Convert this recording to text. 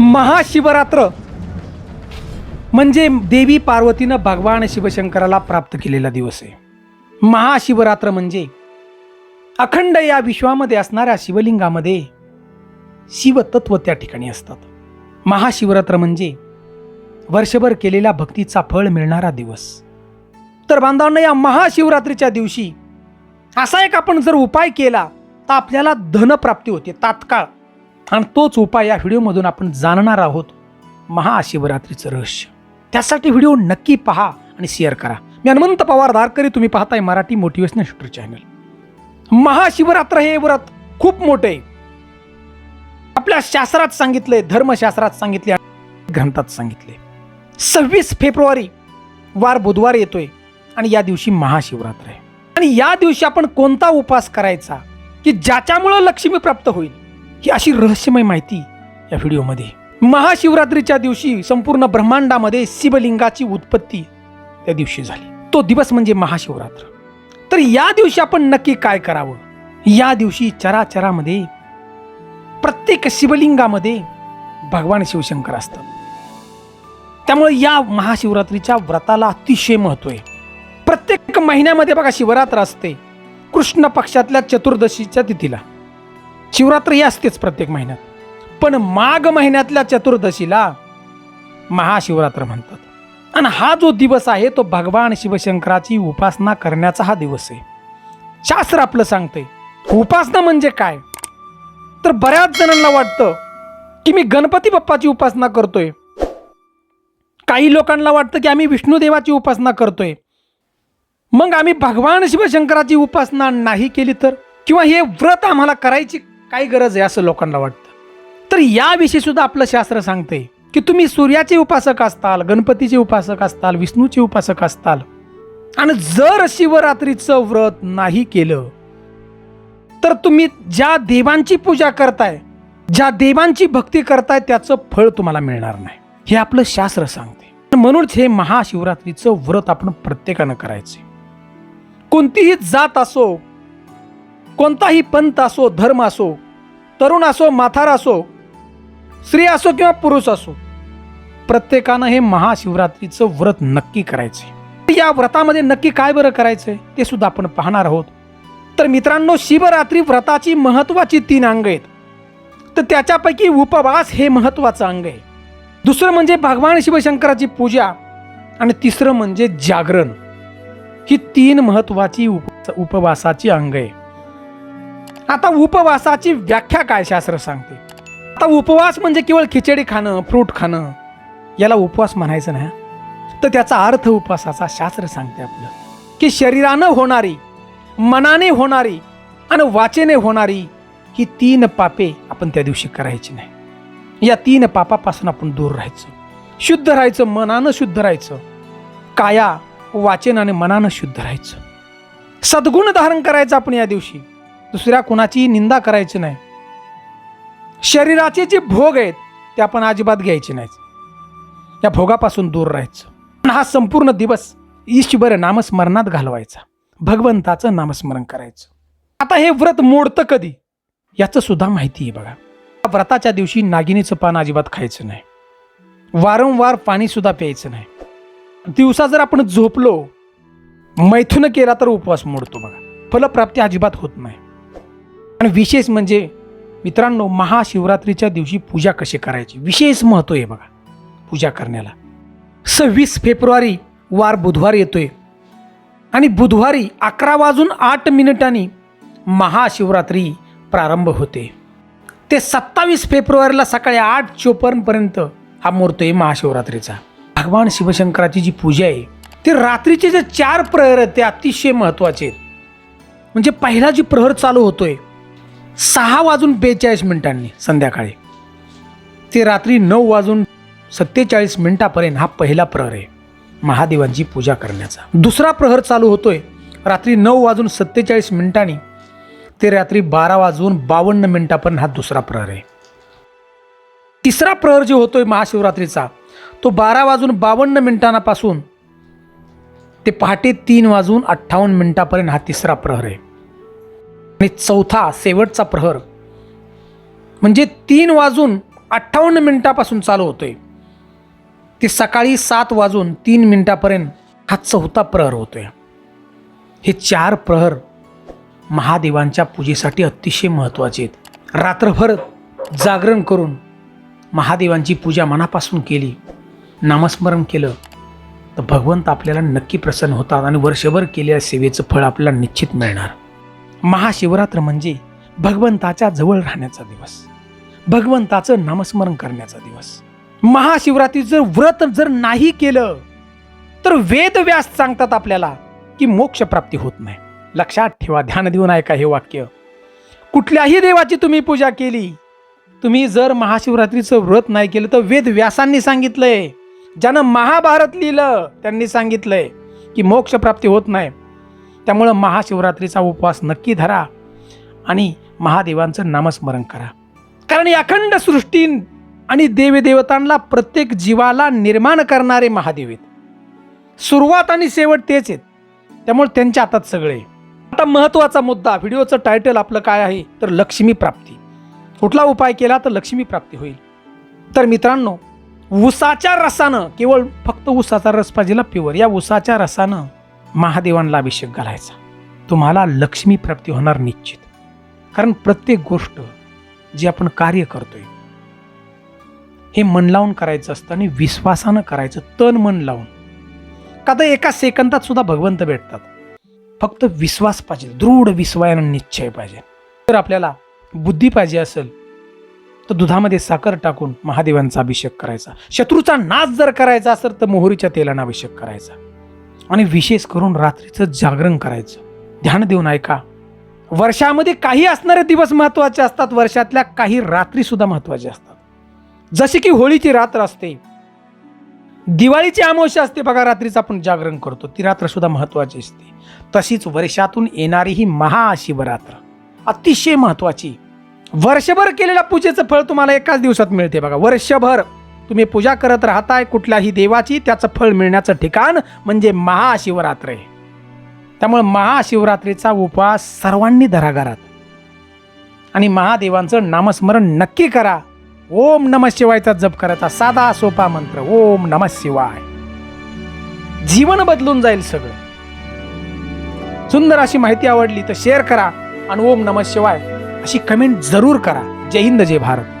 महाशिवरात्र म्हणजे देवी पार्वतीनं भगवान शिवशंकराला प्राप्त केलेला दिवस आहे. महाशिवरात्र म्हणजे अखंड या विश्वामध्ये असणाऱ्या शिवलिंगामध्ये शिवतत्व त्या ठिकाणी असतात. महाशिवरात्र म्हणजे वर्षभर केलेल्या भक्तीचा फळ मिळणारा दिवस. तर बांधवांना या महाशिवरात्रीच्या दिवशी असा एक आपण जर उपाय केला तर आपल्याला धनप्राप्ती होते तात्काळ. आणि तोच उपाय या व्हिडिओमधून आपण जाणणार आहोत. महाशिवरात्रीचं रहस्य. त्यासाठी व्हिडिओ नक्की पहा आणि शेअर करा. मी हनुमंत पवार दारकरी तुम्ही पाहताय Marathi motivational shooter channel Mahashivratri हे व्रत खूप मोठे. आहे आपल्या शास्त्रात सांगितले धर्मशास्त्रात सांगितले ग्रंथात सांगितले. सव्वीस फेब्रुवारी वार बुधवार येतोय आणि या दिवशी महाशिवरात्र आहे. आणि या दिवशी आपण कोणता उपास करायचा? की ज्याच्यामुळं लक्ष्मी प्राप्त होईल? ही अशी रहस्यमय माहिती या व्हिडिओमध्ये. महाशिवरात्रीच्या दिवशी संपूर्ण ब्रह्मांडामध्ये शिवलिंगाची उत्पत्ती त्या दिवशी झाली. तो दिवस म्हणजे महाशिवरात्र. तर या दिवशी आपण नक्की काय करावं? या दिवशी चराचरामध्ये प्रत्येक शिवलिंगामध्ये भगवान शिवशंकर असतात. त्यामुळे या महाशिवरात्रीच्या व्रताला अतिशय महत्त्व आहे. प्रत्येक महिन्यामध्ये बघा शिवरात्र असते. कृष्ण पक्षातल्या चतुर्दशीच्या तिथीला. शिवरात्र ही असतेच प्रत्येक महिन्यात. पण माघ महिन्यातल्या चतुर्दशीला महाशिवरात्र म्हणतात. आणि हा जो दिवस आहे तो भगवान शिवशंकराची उपासना करण्याचा हा दिवस आहे. शास्त्र आपलं सांगते उपासना म्हणजे काय? तर बऱ्याच जणांना वाटतं की मी गणपती बाप्पाची उपासना करतोय. काही लोकांना वाटतं की आम्ही विष्णुदेवाची उपासना करतोय. मग आम्ही भगवान शिवशंकराची उपासना नाही केली तर? किंवा हे व्रत आम्हाला करायची काय गरज आहे असं लोकांना वाटतं. तर याविषयी सुद्धा आपलं शास्त्र सांगते की तुम्ही सूर्याचे उपासक असताल गणपतीचे उपासक असताल विष्णूचे उपासक असताल आणि जर शिवरात्रीचं व्रत नाही केलं तर तुम्ही ज्या देवांची पूजा करताय ज्या देवांची भक्ती करताय त्याचं फळ तुम्हाला मिळणार नाही. हे आपलं शास्त्र सांगते. म्हणूनच हे महाशिवरात्रीचं व्रत आपण प्रत्येकानं करायचे. कोणतीही जात असो कोणताही पंथ असो धर्म असो तरुण असो माथार असो स्त्री असो किंवा पुरुष असो प्रत्येकानं हे महाशिवरात्रीचं व्रत नक्की करायचे या व्रतामध्ये नक्की काय बरं करायचंय ते सुद्धा आपण पाहणार आहोत. तर मित्रांनो शिवरात्री व्रताची महत्वाची तीन अंग आहेत. तर त्याच्यापैकी उपवास हे महत्वाचं अंग आहे. दुसरं म्हणजे भगवान शिवशंकराची पूजा आणि तिसरं म्हणजे जागरण. ही तीन महत्वाची उप उपवासाची अंग आहे. आता उपवासाची व्याख्या काय शास्त्र सांगते? आता उपवास म्हणजे केवळ खिचडी खाणं फ्रूट खाणं याला उपवास म्हणायचं नाही तर त्याचा अर्थ उपवासाचा शास्त्र सांगते आपलं. की शरीरानं होणारी मनाने होणारी आणि वाचेने होणारी ही तीन पापे आपण त्या दिवशी करायची नाही. या तीन पापापासून आपण दूर राहायचं. शुद्ध राहायचं मनानं शुद्ध राहायचं. काया वाचन आणि मनानं शुद्ध राहायचं. सद्गुण धारण करायचं आपण या दिवशी. दुसऱ्या कुणाची निंदा करायची नाही. शरीराचे जे भोग आहेत ते आपण अजिबात घ्यायचे नाहीत. या भोगापासून दूर राहायचं. हा संपूर्ण दिवस ईश्वर नामस्मरणात घालवायचा. भगवंताचं नामस्मरण करायचं. आता हे व्रत मोडतं कधी? याचं सुद्धा माहिती आहे बघा. व्रताच्या दिवशी नागिनीचं पान अजिबात खायचं नाही. वारंवार पाणी सुद्धा प्यायचं नाही. दिवसा जर आपण झोपलो मैथुन केला तर उपवास मोडतो बघा. फलप्राप्ती अजिबात होत नाही. आणि विशेष म्हणजे मित्रांनो महाशिवरात्रीच्या दिवशी पूजा कशी करायची? विशेष महत्त्व आहे बघा पूजा करण्याला. सव्वीस फेब्रुवारी वार बुधवार येतोय. आणि बुधवारी अकरा वाजून आठ मिनिटांनी महाशिवरात्री प्रारंभ होते. ते सत्तावीस फेब्रुवारीला सकाळी आठ चोपन्नपर्यंत हा मुहूर्त आहे महाशिवरात्रीचा. भगवान शिवशंकराची जी पूजा आहे ते रात्रीचे जे चार प्रहर आहेत ते अतिशय महत्त्वाचे आहेत. म्हणजे पहिला जी प्रहर चालू होतोय सहा वाजून बेचाळीस मिनिटांनी संध्याकाळी. ते रात्री नऊ वाजून सत्तेचाळीस मिनिटापर्यंत हा पहिला प्रहर आहे महादेवांची पूजा करण्याचा. दुसरा प्रहर चालू होतोय रात्री नऊ वाजून सत्तेचाळीस मिनिटांनी. ते रात्री बारा वाजून बावन्न मिनिटापर्यंत हा दुसरा प्रहर आहे. तिसरा प्रहर जो होतोय महाशिवरात्रीचा तो बारा वाजून बावन्न मिनिटांपासून ते पहाटे तीन वाजून अठ्ठावन्न मिनिटापर्यंत हा तिसरा प्रहर आहे. आणि चौथा शेवटचा प्रहर. म्हणजे तीन वाजून अठ्ठावन्न मिनिटापासून चालू होतोय. ते सकाळी सात वाजून तीन मिनिटापर्यंत हा चौथा प्रहर होतोय. हे चार प्रहर महादेवांच्या पूजेसाठी अतिशय महत्त्वाचे आहेत. रात्रभर जागरण करून महादेवांची पूजा मनापासून केली नामस्मरण केलं तर भगवंत आपल्याला नक्की प्रसन्न होतात आणि वर्षभर केलेल्या सेवेचं फळ आपल्याला निश्चित मिळणार. महाशिवरात्र म्हणजे भगवंताच्या जवळ राहण्याचा दिवस. भगवंताचं नामस्मरण करण्याचा दिवस. महाशिवरात्री जर व्रत जर नाही केलं तर वेदव्यास सांगतात आपल्याला की मोक्ष प्राप्ती होत नाही. लक्षात ठेवा ध्यान देऊन ऐका हे वाक्य. कुठल्याही देवाची तुम्ही पूजा केली तुम्ही जर महाशिवरात्रीचं व्रत नाही केलं तर वेद व्यासांनी सांगितलंय. ज्यानं महाभारत लिहिलं त्यांनी सांगितलंय की मोक्ष प्राप्ती होत नाही. त्यामुळं महाशिवरात्रीचा उपवास नक्की धरा आणि महादेवांचं नामस्मरण करा. कारण अखंड सृष्टी आणि देवदेवतांना प्रत्येक जीवाला निर्माण करणारे महादेव आहेत. सुरुवात आणि शेवट तेच आहेत. त्यामुळे त्यांच्या हातात सगळे आता महत्त्वाचा मुद्दा व्हिडिओचं टायटल आपलं काय आहे? तर लक्ष्मी प्राप्ती. कुठला उपाय केला तर लक्ष्मी प्राप्ती होईल. तर मित्रांनो उसाच्या रसानं केवळ फक्त उसाचा रस पाहिजेला प्युअर या उसाच्या रसानं महादेवांना अभिषेक घालायचा. तुम्हाला लक्ष्मी प्राप्ती होणार निश्चित. कारण प्रत्येक गोष्ट जी आपण कार्य करतोय हे मन लावून करायचं असतं आणि विश्वासानं करायचं तन मन लावून. का तर एका सेकंदात सुद्धा भगवंत भेटतात. फक्त विश्वास पाहिजे दृढ विश्वायानं निश्चय पाहिजे. जर आपल्याला बुद्धी पाहिजे असेल तर दुधामध्ये साखर टाकून महादेवांचा अभिषेक करायचा. शत्रूचा नाश जर करायचा असेल तर मोहरीच्या तेलानं अभिषेक करायचा. आणि विशेष करून रात्रीचं जागरण करायचं. ध्यान देऊन ऐका. वर्षामध्ये काही असणारे दिवस महत्त्वाचे असतात वर्षातल्या काही रात्री सुद्धा असतात. जसे की होळीची रात्र असते. दिवाळीची अमावस्या असते बघा रात्रीचं आपण जागरण करतो ती रात्र सुद्धा महत्वाची असते. तशीच वर्षातून येणारी ही महाशिवरात्र अतिशय महत्वाची वर्षभर केलेल्या पूजेचं फळ तुम्हाला एकाच दिवसात मिळते बघा वर्षभर. तुम्ही पूजा करत राहताय कुठल्याही देवाची त्याचं फळ मिळण्याचं ठिकाण म्हणजे महाशिवरात्र. आहे त्यामुळे महाशिवरात्रीचा उपवास सर्वांनी धरा घरात आणि महादेवांचं नामस्मरण नक्की करा. ओम नम शिवायचा जप करायचा साधा सोपा मंत्र ओम नम शिवाय. जीवन बदलून जाईल सगळं. सुंदर अशी माहिती आवडली तर शेअर करा आणि ओम नम शिवाय अशी कमेंट जरूर करा. जय हिंद जय भारत.